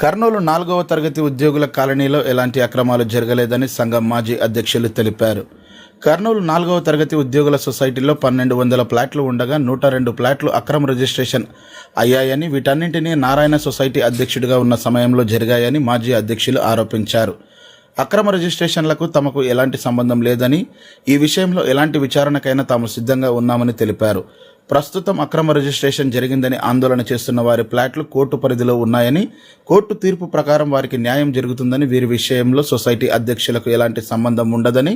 కర్నూలు నాలుగవ తరగతి ఉద్యోగుల కాలనీలో ఎలాంటి అక్రమాలు జరగలేదని సంఘం మాజీ అధ్యక్షులు తెలిపారు. కర్నూలు నాలుగవ తరగతి ఉద్యోగుల సొసైటీలో పన్నెండు వందల ప్లాట్లు ఉండగా నూట రెండు ప్లాట్లు అక్రమ రిజిస్ట్రేషన్ అయ్యాయని వీటన్నింటినీ నారాయణ సొసైటీ అధ్యక్షుడిగా ఉన్న సమయంలో జరిగాయని మాజీ అధ్యక్షులు ఆరోపించారు. అక్రమ రిజిస్ట్రేషన్లకు తమకు ఎలాంటి సంబంధం లేదని ఈ విషయంలో ఎలాంటి విచారణకైనా తాము సిద్ధంగా ఉన్నామని తెలిపారు. ప్రస్తుతం అక్రమ రిజిస్ట్రేషన్ జరిగిందని ఆందోళన చేస్తున్న వారి ప్లాట్లు కోర్టు పరిధిలో ఉన్నాయని కోర్టు తీర్పు ప్రకారం వారికి న్యాయం జరుగుతుందని వీరి విషయంలో సొసైటీ అధ్యక్షులకు ఎలాంటి సంబంధం ఉండదని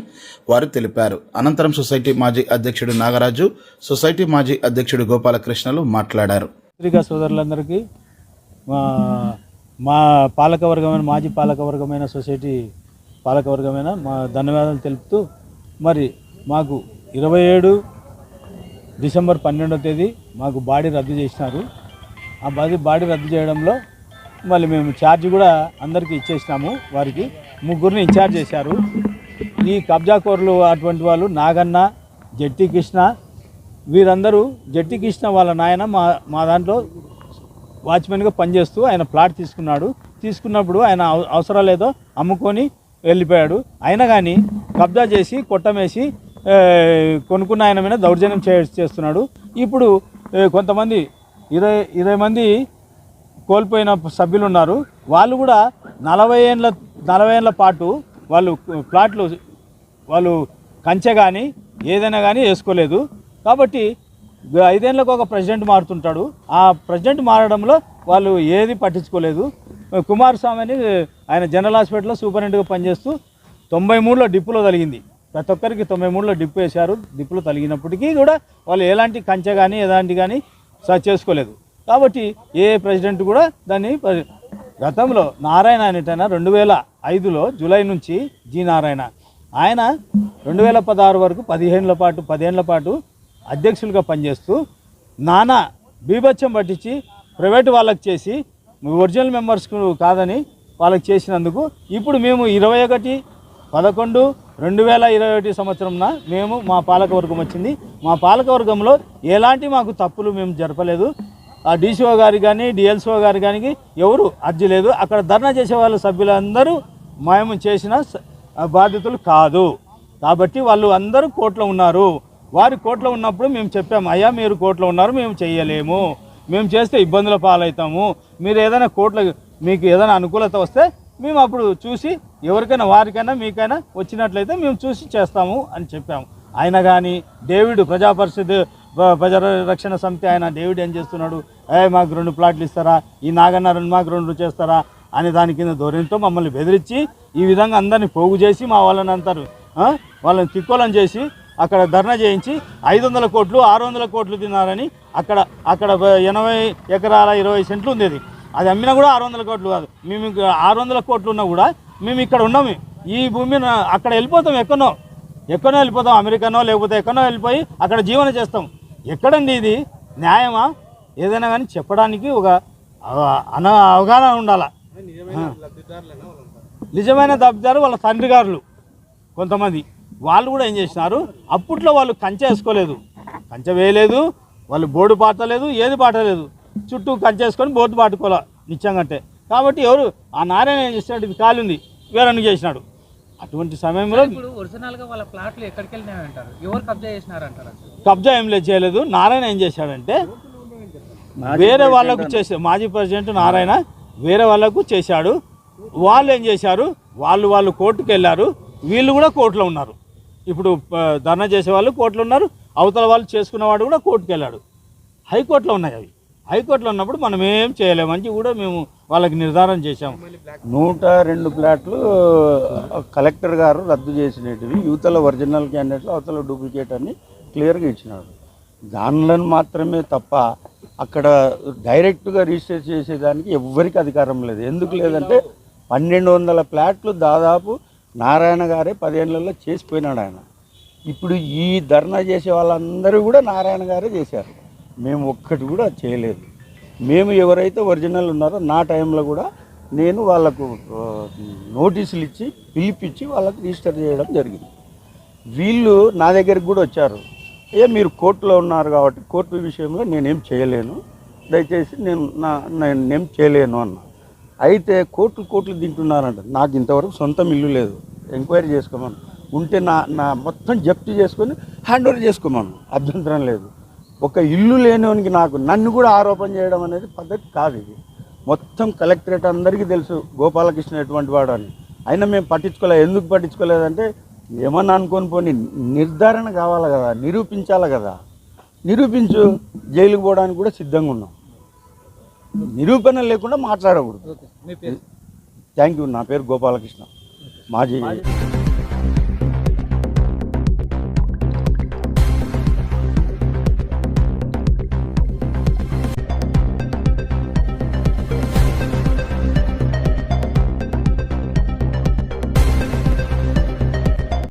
వారు తెలిపారు. అనంతరం సొసైటీ మాజీ అధ్యక్షుడు నాగరాజు సొసైటీ మాజీ అధ్యక్షుడు గోపాలకృష్ణలు మాట్లాడారు. పత్రికా సోదరులందరికీ మా మా పాలకవర్గమైన మాజీ పాలకవర్గమైన సొసైటీ పాలకవర్గమైన మా ధన్యవాదాలు తెలుపుతూ మరి మాకు ఇరవై ఏడు డిసెంబర్ పన్నెండవ తేదీ మాకు బాడీ రద్దు చేసినారు. ఆ బాడీ బాడీ రద్దు చేయడంలో మళ్ళీ మేము ఛార్జ్ కూడా అందరికీ ఇచ్చేసినాము. వారికి ముగ్గురిని ఇన్ఛార్జ్ చేశారు. ఈ కబ్జాకోరులు అటువంటి వాళ్ళు నాగన్న జట్టి కృష్ణ వీరందరూ జట్టి కృష్ణ వాళ్ళ నాయన మా మా దాంట్లో వాచ్మెన్గా పనిచేస్తూ ఆయన ప్లాట్ తీసుకున్నాడు. తీసుకున్నప్పుడు ఆయన అవ- అవసరాలు అమ్ముకొని వెళ్ళిపోయాడు. అయినా కానీ కబ్జా చేసి కొట్టమేసి కొనుక్కున్న ఆయన మీద దౌర్జన్యం చే చేస్తున్నాడు. ఇప్పుడు కొంతమంది ఇరవై ఇరవై మంది కోల్పోయిన సభ్యులు ఉన్నారు. వాళ్ళు కూడా నలభై ఏళ్ళ నలభై ఏళ్ళ పాటు వాళ్ళు ప్లాట్లు వాళ్ళు కంచె కానీ ఏదైనా కానీ వేసుకోలేదు. కాబట్టి గ- ఐదేళ్ళకు ఒక ప్రెసిడెంట్ మారుతుంటాడు. ఆ ప్రెసిడెంట్ మారడంలో వాళ్ళు ఏది పట్టించుకోలేదు. కుమారస్వామి అని ఆయన జనరల్ హాస్పిటల్లో సూపరింటెండెంట్గా పనిచేస్తూ తొంభై మూడులో డిప్పులో తగిలింది. ప్రతి ఒక్కరికి తొంభై మూడులో డిప్పు వేశారు. డిప్పులు తగిలినప్పటికీ కూడా వాళ్ళు ఎలాంటి కంచె కానీ ఎలాంటి కానీ సర్చ్ చేసుకోలేదు. కాబట్టి ఏ ప్రెసిడెంట్ కూడా దాన్ని గతంలో నారాయణ అనేటైనా రెండు వేల ఐదులో జూలై నుంచి జి నారాయణ. ఆయన రెండు వేల పదహారు వరకు పదిహేనుల పాటు పదిహేనుల పాటు అధ్యక్షులుగా పనిచేస్తూ నానా బీభత్యం పట్టించి ప్రైవేట్ వాళ్ళకి చేసి ఒరిజినల్ మెంబర్స్కు కాదని వాళ్ళకి చేసినందుకు ఇప్పుడు మేము ఇరవై ఒకటి పదకొండు రెండు వేల ఇరవై ఒకటి సంవత్సరంన మేము మా పాలకవర్గం వచ్చింది. మా పాలకవర్గంలో ఎలాంటి మాకు తప్పులు మేము జరపలేదు. ఆ డీసీఓ గారికి కానీ డిఎల్సీఓ గారి కానీ ఎవరు అర్జీ లేదు. అక్కడ ధర్నా చేసే వాళ్ళ సభ్యులందరూ మేము చేసిన బాధితులు కాదు. కాబట్టి వాళ్ళు అందరూ కోర్టులో ఉన్నారు. వారి కోర్టులో ఉన్నప్పుడు మేము చెప్పాము అయ్యా మీరు కోర్టులో ఉన్నారు మేము చేయలేము మేము చేస్తే ఇబ్బందుల పాలవుతాము. మీరు ఏదైనా కోర్టులో మీకు ఏదైనా అనుకూలత వస్తే మేము అప్పుడు చూసి ఎవరికైనా వారికైనా మీకైనా వచ్చినట్లయితే మేము చూసి చేస్తాము అని చెప్పాము. ఆయన కానీ డేవిడ్ ప్రజా పరిషత్ ప్రజా రక్షణ సమితి ఆయన డేవిడ్ ఏం చేస్తున్నాడు? ఏ మాకు రెండు ప్లాట్లు ఇస్తారా? ఈ నాగన్న రెండు మాకు రెండు చేస్తారా? అనే దాని కింద ధోరణితో మమ్మల్ని బెదిరించి ఈ విధంగా అందరినీ పోగు చేసి మా వాళ్ళని అంటారు వాళ్ళని తిక్కోలం చేసి అక్కడ ధర్నా చేయించి ఐదు వందల కోట్లు ఆరు వందల కోట్లు తిన్నారని అక్కడ అక్కడ ఎనభై ఎకరాల ఇరవై సెంట్లు ఉండేది. అది అమ్మినా కూడా ఆరు వందల కోట్లు కాదు. మేము ఆరు వందల కోట్లు ఉన్నా కూడా మేము ఇక్కడ ఉన్నాము ఈ భూమి అక్కడ వెళ్ళిపోతాం ఎక్కడో ఎక్కడో వెళ్ళిపోతాం అమెరికానో లేకపోతే ఎక్కడో వెళ్ళిపోయి అక్కడ జీవనం చేస్తాం. ఎక్కడండి ఇది? న్యాయమా? ఏదైనా కానీ చెప్పడానికి ఒక అన అవగాహన ఉండాలా? నిజమైన దబ్దారు వాళ్ళ తండ్రి గారులు కొంతమంది. వాళ్ళు కూడా ఏం చేసినారు? అప్పట్లో వాళ్ళు కంచె వేసుకోలేదు. కంచె వేయలేదు. వాళ్ళు బోర్డు పాటలేదు ఏది పాటలేదు చుట్టూ కంచె వేసుకొని బోర్డు పాటుకోలే నిత్యంగంటే కాబట్టి ఎవరు? ఆ నారాయణ ఏం చేసినాడు ఇది కాలు ఉంది. వేరని చేసినాడు. అటువంటి సమయంలో ఇప్పుడు ఒరిజినల్గా వాళ్ళ ప్లాట్లు ఎక్కడికి వెళ్ళినాయి అంటారు ఎవరు కబ్జా ఏం లేదు చేయలేదు. నారాయణ ఏం చేశాడంటే వేరే వాళ్ళకు చేసే మాజీ ప్రెసిడెంట్ నారాయణ వేరే వాళ్ళకు చేశాడు. వాళ్ళు ఏం చేశారు? వాళ్ళు వాళ్ళు కోర్టుకు వెళ్ళారు. వీళ్ళు కూడా కోర్టులో ఉన్నారు. ఇప్పుడు ధర్నా చేసే వాళ్ళు కోర్టులో ఉన్నారు. అవతల వాళ్ళు చేసుకున్నవాడు కూడా కోర్టుకు వెళ్ళాడు. హైకోర్టులో ఉన్నాయి అవి. హైకోర్టులో ఉన్నప్పుడు మనం ఏం చేయలేమని కూడా మేము వాళ్ళకి నిర్ధారణ చేశాము. నూట రెండు ప్లాట్లు కలెక్టర్ గారు రద్దు చేసినటివి యువతల ఒరిజినల్ క్యాండిడేట్లు అవతల డూప్లికేట్ అని క్లియర్గా ఇచ్చినాడు దానిలను మాత్రమే తప్ప అక్కడ డైరెక్ట్గా రిజిస్టర్ చేసేదానికి ఎవ్వరికి అధికారం లేదు. ఎందుకు లేదంటే పన్నెండు వందల ప్లాట్లు దాదాపు నారాయణ గారే పదేళ్ళలో చేసిపోయినాడు ఆయన. ఇప్పుడు ఈ ధర్నా చేసే వాళ్ళందరూ కూడా నారాయణ గారే చేశారు. మేము ఒక్కటి కూడా చేయలేదు. మేము ఎవరైతే ఒరిజినల్ ఉన్నారో నా టైంలో కూడా నేను వాళ్ళకు నోటీసులు ఇచ్చి పిలిపించి వాళ్ళకి రిజిస్టర్ చేయడం జరిగింది. వీళ్ళు నా దగ్గరికి కూడా వచ్చారు. ఏ మీరు కోర్టులో ఉన్నారు కాబట్టి కోర్టు విషయంలో నేనేం చేయలేను. దయచేసి నేను నా నేనేం చేయలేను అన్న. అయితే కోట్లు కోట్లు తింటున్నారంట. నాకు ఇంతవరకు సొంతం ఇల్లు లేదు. ఎంక్వైరీ చేసుకోమను. ఉంటే నా నా మొత్తం జప్తు చేసుకొని హ్యాండ్ ఓవర్ చేసుకోమను. అభ్యంతరం లేదు. ఒక ఇల్లు లేనివానికి నాకు నన్ను కూడా ఆరోపణ చేయడం అనేది పద్ధతి కాదు ఇది. మొత్తం కలెక్టరేట్ అందరికీ తెలుసు గోపాలకృష్ణ ఎటువంటి వాడు అని. అయినా మేము పట్టించుకోలేదు ఎందుకు పట్టించుకోలేదంటే ఏమన్నా అనుకొని పోని నిర్ధారణ కావాలి కదా నిరూపించాలి కదా. నిరూపించు జైలుకు పోవడానికి కూడా సిద్ధంగా ఉన్నాం. నిరూపణ లేకుండా మాట్లాడకూడదు. Thank you. నా పేరు గోపాలకృష్ణ. మాజీ.